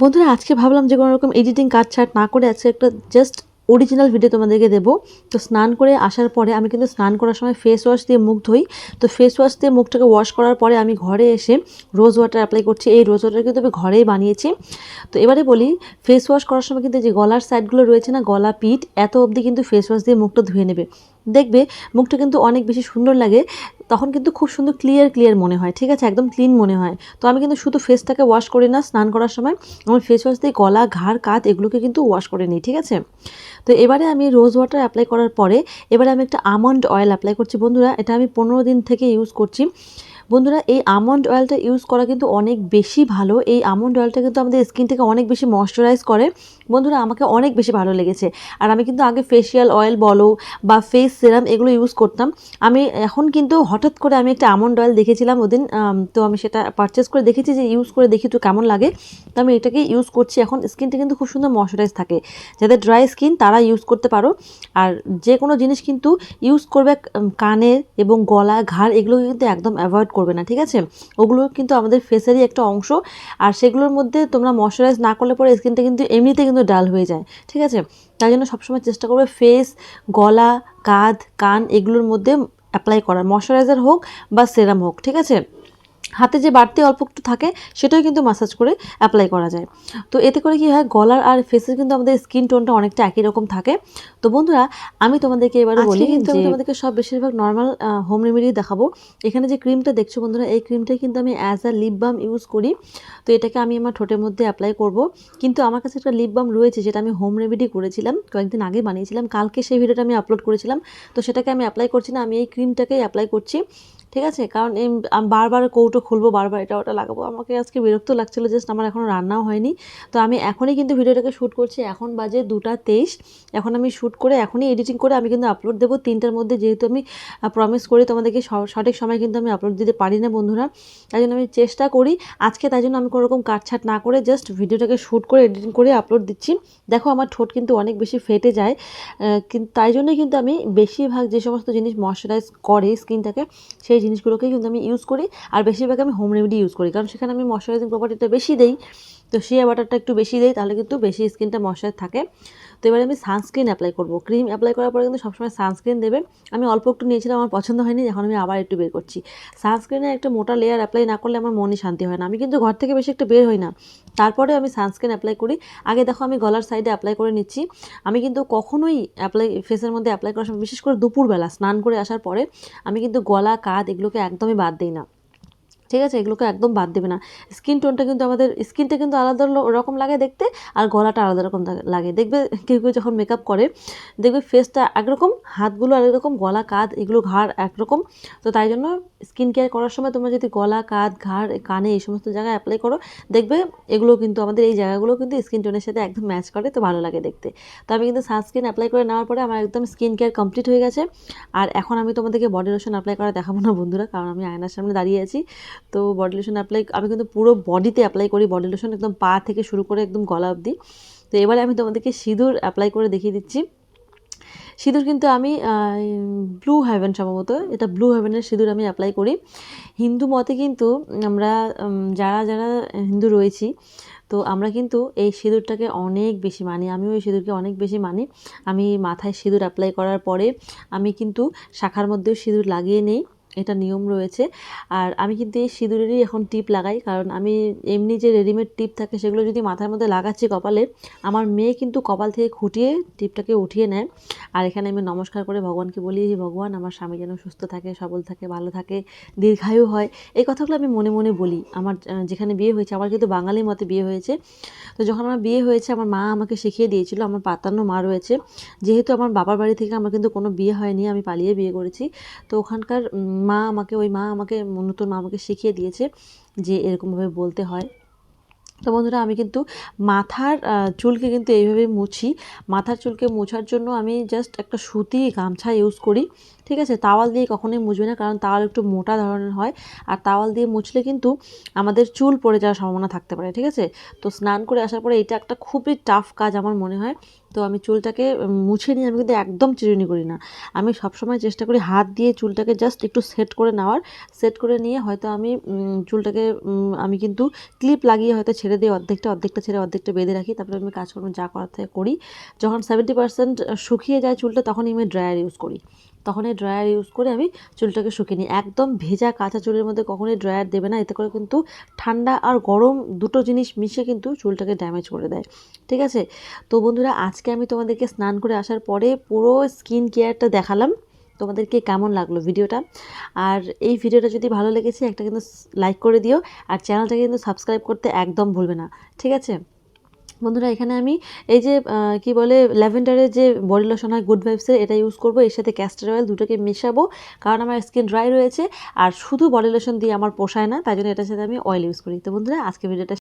বন্ধুরা, আজকে ভাবলাম যে কোনো রকম এডিটিং কাজ ছাট না করে আজকে একটা জাস্ট অরিজিনাল ভিডিও তোমাদেরকে দেবো। তো স্নান করে আসার পরে আমি কিন্তু স্নান করার সময় ফেস ওয়াশ দিয়ে মুখ ধুই। তো ফেস ওয়াশ দিয়ে মুখটাকে ওয়াশ করার পরে আমি ঘরে এসে রোজ ওয়াটার অ্যাপ্লাই করছি। এই রোজ ওয়াটার কিন্তু আমি ঘরেই বানিয়েছি। তো এবারে বলি ফেস ওয়াশ করার সময় কিন্তু যে গলার সাইডগুলো রয়েছে না, গলা, পিঠ, এত অবধি কিন্তু ফেস ওয়াশ দিয়ে মুখটা ধুয়ে নেবে। দেখবে মুখটা কিন্তু অনেক বেশি সুন্দর লাগে। তখন কিন্তু খুব সুন্দর ক্লিয়ার ক্লিয়ার মনে হয়, ঠিক আছে? একদম ক্লিন মনে হয়। তো আমি কিন্তু শুধু ফেসটাকে ওয়াশ করি না, স্নান করার সময় আমার ফেস ওয়াশ দিয়ে গলা, ঘাড় কাত এগুলোকে কিন্তু ওয়াশ করে নিই, ঠিক আছে? তো এবারে আমি রোজ ওয়াটার অ্যাপ্লাই করার পরে, এবারে আমি একটা আমন্ড অয়েল অ্যাপ্লাই করছি, বন্ধুরা। এটা আমি পনেরো দিন থেকে ইউজ করছি। বন্ধুরা, এই আমন্ড অয়েলটা ইউজ করা কিন্তু অনেক বেশি ভালো। এই আমন্ড অয়েলটা কিন্তু আমাদের স্কিনটাকে অনেক বেশি ময়শ্চারাইজ করে। বন্ধুরা, আমাকে অনেক বেশি ভালো লেগেছে। আর আমি কিন্তু আগে ফেসিয়াল অয়েল বলো বা ফেস সিরাম এগুলো ইউজ করতাম। আমি এখন কিন্তু হঠাৎ করে আমি একটা আমন্ড অয়েল দেখেছিলাম ওদিন তো আমি সেটা পারচেস করে দেখেছি যে ইউজ করে দেখি তো কেমন লাগে। তো আমি এটাকে ইউজ করছি। এখন স্কিনটা কিন্তু খুব সুন্দর ময়শ্চারাইজ থাকে। যাদের ড্রাই স্কিন তারা ইউজ করতে পারো। আর যে কোনো জিনিস কিন্তু ইউজ করবে কানের এবং গলা ঘাড় এগুলো কিন্তু একদম অ্যাভয়েড করবে না, ঠিক আছে? ওগুলো কিন্তু আমাদের ফেসেরই একটা অংশ। আর সেগুলোর মধ্যে তোমরা ময়শ্চারাইজ না করলে পরে স্কিনটা কিন্তু এমনিতে কিন্তু ডাল হয়ে যায়, ঠিক আছে? তাই জন্য সবসময় চেষ্টা করবে ফেস গলা, কাঁধ, কান এগুলোর মধ্যে অ্যাপ্লাই করার। ময়শ্চারাইজার হোক বা সেরাম হোক, ঠিক আছে? হাতে যে বাড়তি অল্প একটু থাকে সেটাও কিন্তু মাসাজ করে অ্যাপ্লাই করা যায়। তো এতে করে কি হয় গলার আর ফেসের কিন্তু আমাদের স্কিন টোনটা অনেকটা একই রকম থাকে। তো বন্ধুরা আমি তোমাদেরকে এবারে বলি কিন্তু আমি তোমাদেরকে সব বেশিরভাগ নর্মাল হোম রেমেডি দেখাবো। এখানে যে ক্রিমটা দেখছ বন্ধুরা এই ক্রিমটাই কিন্তু আমি as a lip balm use করি। তো এটাকে আমি আমার ঠোঁটের মধ্যে অ্যাপ্লাই করব। কিন্তু আমার কাছে একটা লিপ বাম রয়েছে যেটা আমি হোম রেমেডি করেছিলাম কয়েকদিন আগে বানিয়েছিলাম। কালকে সেই ভিডিওটা আমি আপলোড করেছিলাম। তো সেটাকে আমি অ্যাপ্লাই করছি না আমি এই ক্রিমটাকেই অ্যাপ্লাই করছি। ঠিক আছে? কারণ আমি বারবার কৌটো খুলবো, বারবার এটা ওটা লাগাবো। আমাকে আজকে বিরক্ত লাগছিল জাস্ট আমার এখনও রান্নাও হয়নি। তো আমি এখনই কিন্তু ভিডিওটাকে শ্যুট করছি। এখন বাজে দুটা তেইশ। এখন আমি শ্যুট করে, এখনই এডিটিং করে আমি কিন্তু আপলোড দেবো তিনটার মধ্যে। যেহেতু আমি প্রমিস করি তোমাদেরকে সঠিক সময় কিন্তু আমি আপলোড দিতে পারি না বন্ধুরা। তাই জন্য আমি চেষ্টা করি। আজকে তাই জন্য আমি কোনো রকম কাটছাট না করে জাস্ট ভিডিওটাকে শ্যুট করে এডিটিং করে আপলোড দিচ্ছি। দেখো আমার ঠোঁট কিন্তু অনেক বেশি ফেটে যায় কিন্তু তাই জন্যই কিন্তু আমি বেশিরভাগ যে সমস্ত জিনিস ময়শ্চারাইজ করে স্কিনটাকে সেই জিনিসগুলোকেই কিন্তু আমি ইউজ করি। আর বেশিরভাগ আমি হোম রেমেডি ইউজ করি। কারণ সেখানে আমি ময়শ্চারাইজিং প্রপার্টিটা বেশি দেই। তো শিয়া বাটারটা একটু বেশি দেয় তাহলে কিন্তু বেশি স্কিনটা ময়শ্চার থাকে। তো এবারে আমি সানস্ক্রিন অ্যাপ্লাই করব। ক্রিম অ্যাপ্লাই করার পরে কিন্তু সবসময় সানস্ক্রিন দেবে। আমি অল্প একটু নিয়েছিলাম, আমার পছন্দ হয়নি, এখন আমি আবার একটু বের করছি। সানস্ক্রিনে একটা মোটা লেয়ার অ্যাপ্লাই না করলে আমার মনে শান্তি হয় না। আমি কিন্তু ঘর থেকে বেশি একটা বের হই না। তারপরে আমি সানস্ক্রিন অ্যাপ্লাই করি। আগে দেখো, আমি গলার সাইডে অ্যাপ্লাই করে নিচ্ছি। আমি কিন্তু কখনোই অ্যাপ্লাই ফেসের মধ্যে অ্যাপ্লাই করার সময় বিশেষ করে দুপুরবেলা স্নান করে আসার পরে আমি কিন্তু গলা, কাঁধ এগুলোকে একদমই বাদ দিই না। ঠিক আছে? এগুলোকে একদম বাদ দেবে না। স্কিন টোনটা কিন্তু আমাদের, স্কিনটা কিন্তু আলাদা রকম লাগে দেখতে, আর গলাটা আলাদা রকম লাগে- লাগে। দেখবে কেউ কেউ যখন মেকআপ করে, দেখবে ফেসটা একরকম, হাতগুলো আরেক রকম গলা, কাঁধ, এগুলো ঘাড় একরকম। তো তাই জন্য স্কিন কেয়ার করার সময় তোমরা যদি গলা, কাঁধ, ঘাড়, কানে এই সমস্ত জায়গায় অ্যাপ্লাই করো, দেখবে এগুলো কিন্তু আমাদের এই জায়গাগুলো কিন্তু স্কিন টোনের সাথে একদম ম্যাচ করে, তো ভালো লাগে দেখতে। তো আমি কিন্তু সানস্ক্রিন অ্যাপ্লাই করে নেওয়ার পরে আমার একদম স্কিন কেয়ার কমপ্লিট হয়ে গেছে। আর এখন আমি তোমাদেরকে বডি লোশন অ্যাপ্লাই করা দেখাবো না বন্ধুরা, কারণ আমি আয়নার সামনে দাঁড়িয়ে আছি। তো বডি লোশন অ্যাপ্লাই আমি কিন্তু পুরো বডিতে অ্যাপ্লাই করি। বডি লোশন একদম পা থেকে শুরু করে একদম গলা অবধি। তো এবারে আমি তোমাদেরকে সিঁদুর অ্যাপ্লাই করে দেখিয়ে দিচ্ছি। সিঁদুর কিন্তু আমি ব্লু হেভেন সম্ভবত, এটা ব্লু হেভেনের সিঁদুর আমি অ্যাপ্লাই করি। হিন্দু মতে কিন্তু আমরা যারা যারা হিন্দু রয়েছি, তো আমরা কিন্তু এই সিঁদুরটাকে অনেক বেশি মানি। আমিও এই সিঁদুরকে অনেক বেশি মানি। আমি মাথায় সিঁদুর অ্যাপ্লাই করার পরে আমি কিন্তু শাখার মধ্যেও সিঁদুর লাগিয়ে নেই। এটা নিয়ম রয়েছে। আর আমি কিন্তু এই সিঁদুরেরই এখন টিপ লাগাই, কারণ আমি এমনি যে রেডিমেড টিপ থাকে সেগুলো যদি মাথার মধ্যে লাগাচ্ছি কপালে, আমার মেয়ে কিন্তু কপাল থেকে খুঁটিয়ে টিপটাকে উঠিয়ে নেয়। আর এখানে আমি নমস্কার করে ভগবানকে বলি, "হে ভগবান, আমার স্বামী যেন সুস্থ থাকে, সবল থাকে, ভালো থাকে, দীর্ঘায়ু হয়। এই কথাগুলো আমি মনে মনে বলি। আমার যেখানে বিয়ে হয়েছে, আমার কিন্তু বাঙালি মতে বিয়ে হয়েছে। তো যখন আমার বিয়ে হয়েছে, আমার মা আমাকে শিখিয়ে দিয়েছিল, আমার পাতান্ন মা রয়েছে। যেহেতু আমার বাবার বাড়ি থেকে আমার কিন্তু কোনো বিয়ে হয়নি, আমি পালিয়ে বিয়ে করেছি। তো ওখানকার মা আমাকে, ওই মা আমাকে, নতুন মা আমাকে শিখিয়ে দিয়েছে যে এরকমভাবে বলতে হয়। তো বন্ধুরা, আমি কিন্তু মাথার চুলকে কিন্তু এইভাবে মুছি। মাথার চুলকে মোছার জন্য আমি জাস্ট একটা সুতি গামছা ইউজ করি। ঠিক আছে, তাওয়াল দিয়ে কখনোই মুছবে না, কারণ তাওয়াল একটু মোটা ধরনের হয়। আর তাওয়াল দিয়ে মুছলে কিন্তু আমাদের চুল পড়ে যাওয়ার সম্ভাবনা থাকতে পারে, ঠিক আছে? তো স্নান করে আসার পরে এটা একটা খুবই টাফ কাজ আমার মনে হয়। তো আমি চুলটাকে মুছে নিয়ে আমি কিন্তু একদম চিরুনি করি না। আমি সবসময় চেষ্টা করি হাত দিয়ে চুলটাকে জাস্ট একটু সেট করে নেওয়ার। সেট করে নিয়ে হয়তো আমি চুলটাকে আমি কিন্তু ক্লিপ লাগিয়ে হয়তো ছেড়ে দিয়ে অর্ধেকটা অর্ধেকটা ছেড়ে অর্ধেকটা বেঁধে রাখি, তারপরে আমি কাজকর্ম যা করার থেকে করি। যখন সেভেন্টি পার্সেন্ট শুকিয়ে যায় চুলটা, তখনই আমি ড্রায়ার ইউজ করি। তখন এই ড্রায়ার ইউজ করে আমি চুলটাকে শুকিয়ে নিই। একদম ভেজা কাঁচা চুলের মধ্যে কখনোই ড্রায়ার দেবে না, এতে করে কিন্তু ঠান্ডা আর গরম দুটো জিনিস মিশে কিন্তু চুলটাকে ড্যামেজ করে দেয়। ঠিক আছে? তো বন্ধুরা, আজকে আমি তোমাদেরকে স্নান করে আসার পরে পুরো স্কিন কেয়ারটা দেখালাম। তোমাদেরকে কেমন লাগল ভিডিওটা? আর এই ভিডিওটা যদি ভালো লেগেছে, একটা কিন্তু লাইক করে দিও। আর চ্যানেলটাকে কিন্তু সাবস্ক্রাইব করতে একদম ভুলবে না। ঠিক আছে? বন্ধুরা, এখানে আমি এই যে কি বলে, ল্যাভেন্ডারের যে বডি লোশন হয়, গুড ভাইবসের, এটা ইউজ করব। এর সাথে ক্যাস্টার অয়েল দুটোকে মেশাবো, কারণ আমার স্কিন ড্রাই রয়েছে। আর শুধু বডি লোশন দিয়ে আমার পোষায় না, তাই জন্য এটার সাথে আমি অয়েল ইউজ করি। তো বন্ধুরা আজকে ভিডিওটা